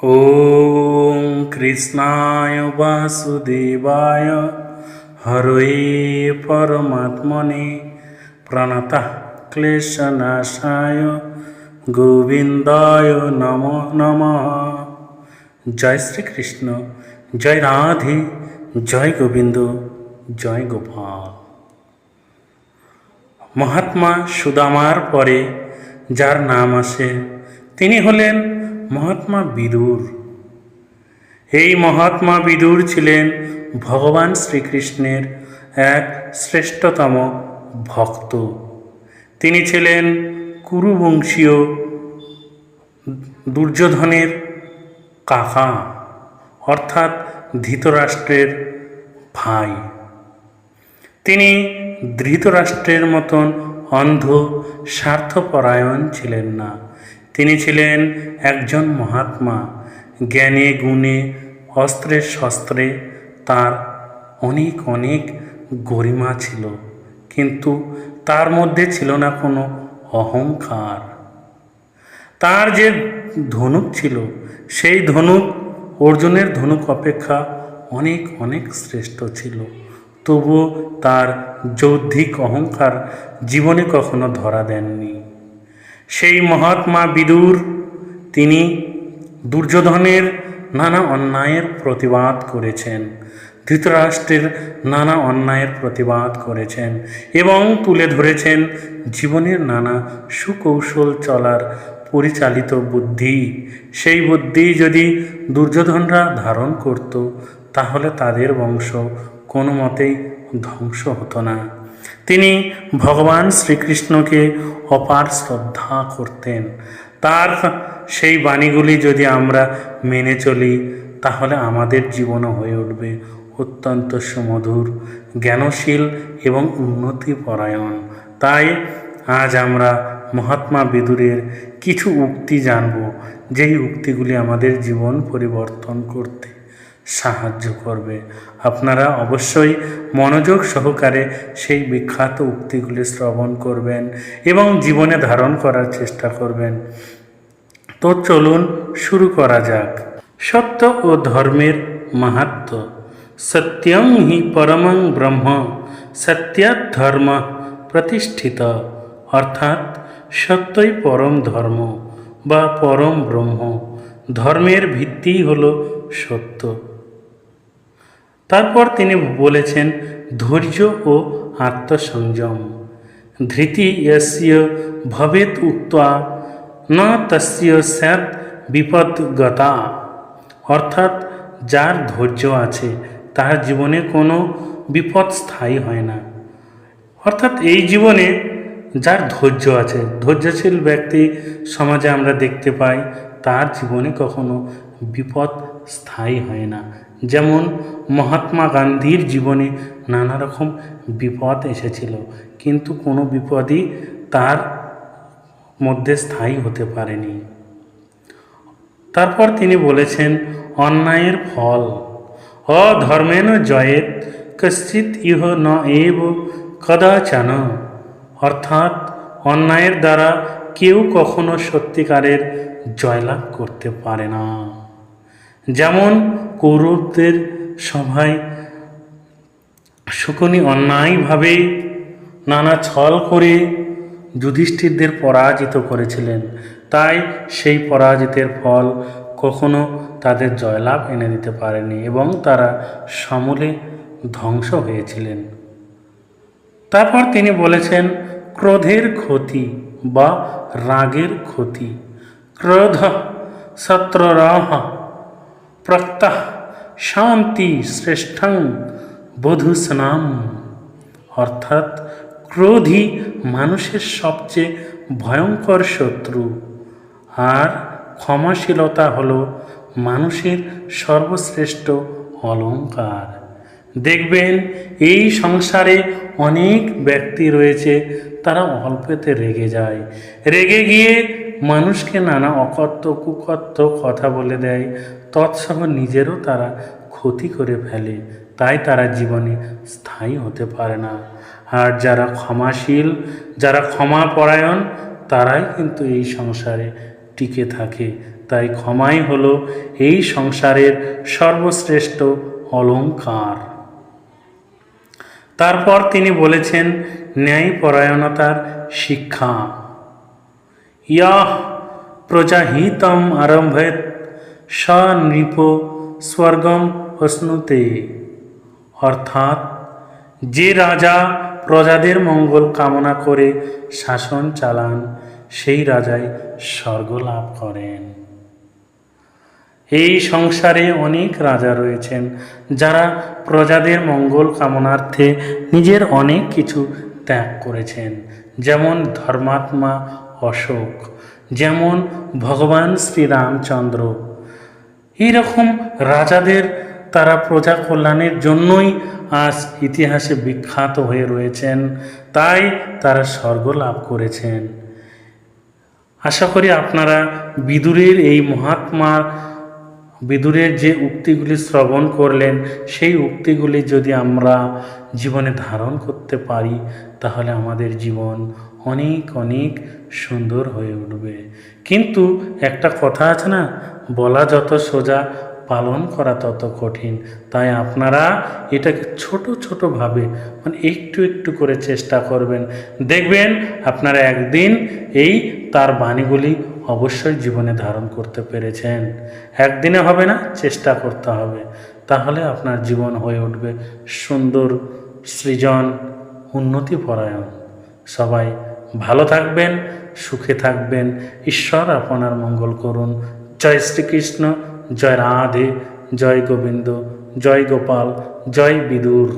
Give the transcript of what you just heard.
ॐ कृष्णाय वासुदेवाय हरये परमात्मने प्रणतः क्लेशनाशाय গোবিন্দায় নম নম জয় শ্রীকৃষ্ণ জয় রাধে জয় গোবিন্দ জয় গোপাল মহাত্মা সুদামার পরে যার নাম আসে তিনি হলেন মহাত্মা বিদুর। এই মহাত্মা বিদুর ছিলেন ভগবান শ্রীকৃষ্ণের এক শ্রেষ্ঠতম ভক্ত। তিনি ছিলেন কুরুবংশীয় দুর্যোধনের কাকা, অর্থাৎ ধৃতরাষ্ট্রের ভাই। তিনি ধৃতরাষ্ট্রের মতন অন্ধ, স্বার্থপরায়ণ ছিলেন না। তিনি ছিলেন একজন মহাত্মা। জ্ঞানে গুণে অস্ত্রে শস্ত্রে তার অনেক অনেক গরিমা ছিল। কিন্তু তার মধ্যে ছিল না কোনো অহংকার। তার যে ধনুক ছিল, সেই ধনুক অর্জুনের ধনুক অপেক্ষা অনেক অনেক শ্রেষ্ঠ ছিল। তবুও তার যৌদ্ধিক অহংকার জীবনে কখনো ধরা দেননি। সেই মহাত্মা বিদুর, তিনি দুর্যোধনের নানা অন্যায়ের প্রতিবাদ করেছেন, ধৃতরাষ্ট্রের নানা অন্যায়ের প্রতিবাদ করেছেন এবং তুলে ধরেছেন জীবনের নানা সুকৌশল চলার পরিচালিত বুদ্ধি। সেই বুদ্ধি যদি দুর্যোধনরা ধারণ করত, তাহলে তাদের বংশ কোনো মতেই ধ্বংস হতো না। তিনি ভগবান শ্রীকৃষ্ণকে অপার শ্রদ্ধা করতেন। তার সেই বাণীগুলি যদি আমরা মেনে চলি, তাহলে আমাদের জীবনও হয়ে উঠবে। অত্যন্ত সুমধুর, জ্ঞানশীল এবং উন্নতিপরায়ণ। তাই আজ আমরা মহাত্মা বিদুরের কিছু উক্তি জানব, যেই উক্তিগুলি আমাদের জীবন পরিবর্তন করতে। সাহায্য করবে। আপনারা অবশ্যই মনোযোগ সহকারে সেই বিখ্যাত উক্তিগুলি শ্রবণ করবেন এবং জীবনে ধারণ করার চেষ্টা করবেন। তো চলুন শুরু করা যাক। সত্য ও ধর্মের মাহাত্ম। সত্যং হি পরমং ব্রহ্ম, সত্যাৎ ধর্ম প্রতিষ্ঠিত। অর্থাৎ সত্যই পরম ধর্ম বা পরম ব্রহ্ম। ধর্মের ভিত্তি হল সত্য। তারপর তিনি বলেছেন, ধৈর্য ও আত্মসংযম। ধৃতি ইয়স্য ভবেত উক্তা, ন তস্য স্যাৎ বিপদগতা। অর্থাৎ, যার ধৈর্য আছে, তার জীবনে কোনো বিপদ স্থায়ী হয় না। অর্থাৎ, এই জীবনে যার ধৈর্য আছে, ধৈর্যশীল ব্যক্তি সমাজে আমরা দেখতে পাই, তার জীবনে কখনো বিপদ স্থায়ী হয় না। যেমন মহাত্মা গান্ধীর জীবনে নানা রকম বিপদ এসেছিল, কিন্তু কোনো বিপদই তার মধ্যে স্থায়ী হতে পারেনি। তারপর তিনি বলেছেন, অন্যায়ের ফল। অধর্মেন জয়েত কশ্চিৎ ইহ ন এব কদাচন। অর্থাৎ অন্যায়ের দ্বারা কেউ কখনো সত্যিকারের জয়লাভ করতে পারে না। যেমন কৌরবদের সভায় শকুনি অন্যায়ভাবে নানা ছল করে যুধিষ্ঠিরদের পরাজিত করেছিলেন। তাই সেই পরাজিতের ফল কখনো তাদের জয়লাভ এনে দিতে পারেনি এবং তারা সমূলে ধ্বংস হয়েছিলেন। তারপর তিনি বলেছেন, ক্রোধের ক্ষতি বা রাগের ক্ষতি। ক্রোধ সত্ররাহ প্রত্যহ শান্তি শ্রেষ্ঠং বধূস্নাম। অর্থাৎ ক্রোধই মানুষের সবচেয়ে ভয়ঙ্কর শত্রু। আর ক্ষমাশীলতা হল মানুষের সর্বশ্রেষ্ঠ অলঙ্কার দেখবেন, এই সংসারে অনেক ব্যক্তি রয়েছে, তারা অল্পেতে রেগে যায়। রেগে গিয়ে মানুষকে নানা অকথ্য কুকথ্য কথা বলে দেয় তৎসহ নিজেরও তারা ক্ষতি করে ফেলে, তাই তারা জীবনে স্থায়ী হতে পারে না। আর যারা ক্ষমাশীল, যারা ক্ষমাপরায়ণ, তারাই কিন্তু এই সংসারে টিকে থাকে। তাই ক্ষমাই হলো এই সংসারের সর্বশ্রেষ্ঠ অলঙ্কার তারপর তিনি বলেছেন, ন্যায়পরায়ণতার শিক্ষা। ইয়াহ, প্রজাহিতম আরম্ভেত স নৃপ স্বর্গম অশ্নুতে অর্থাৎ, যে রাজা প্রজাদের মঙ্গল কামনা করে শাসন চালান, সেই রাজাই স্বর্গ লাভ করেন। এই সংসারে অনেক রাজা রয়েছেন, যারা প্রজাদের মঙ্গল কামনার্থে নিজের অনেক কিছু ত্যাগ করেছেন। যেমন ধর্মাত্মা অশোক, যেমন ভগবান শ্রীরামচন্দ্র এইরকম রাজাদের তারা প্রজা কল্যাণের জন্যই আজ ইতিহাসে বিখ্যাত হয়ে রয়েছেন। তাই তারা স্বর্গ লাভ করেছেন। আশা করি আপনারা বিদুরের এই মহাত্মার বিদুরের যে উক্তিগুলি শ্রবণ করলেন, সেই উক্তিগুলি যদি আমরা জীবনে ধারণ করতে পারি, তাহলে আমাদের জীবন অনেক অনেক সুন্দর হয়ে উঠবে। কিন্তু একটা কথা আছে না, বলা যত সোজা, পালন করা তত কঠিন। তাই আপনারা এটাকে ছোট ছোটোভাবে মানে একটু একটু করে চেষ্টা করবেন। দেখবেন আপনারা একদিন এই তার বাণীগুলি অবশ্যই জীবনে ধারণ করতে পেরেছেন। একদিনে হবে না, চেষ্টা করতে হবে। তাহলে আপনার জীবন হয়ে উঠবে সুন্দর, সৃজন, উন্নতি পরায়ণ। সবাই ভালো থাকবেন, সুখে থাকবেন। ঈশ্বর আপনার মঙ্গল করুন। জয় শ্রীকৃষ্ণ, জয় রাধে, জয় গোবিন্দ, জয় গোপাল, জয় বিদুর।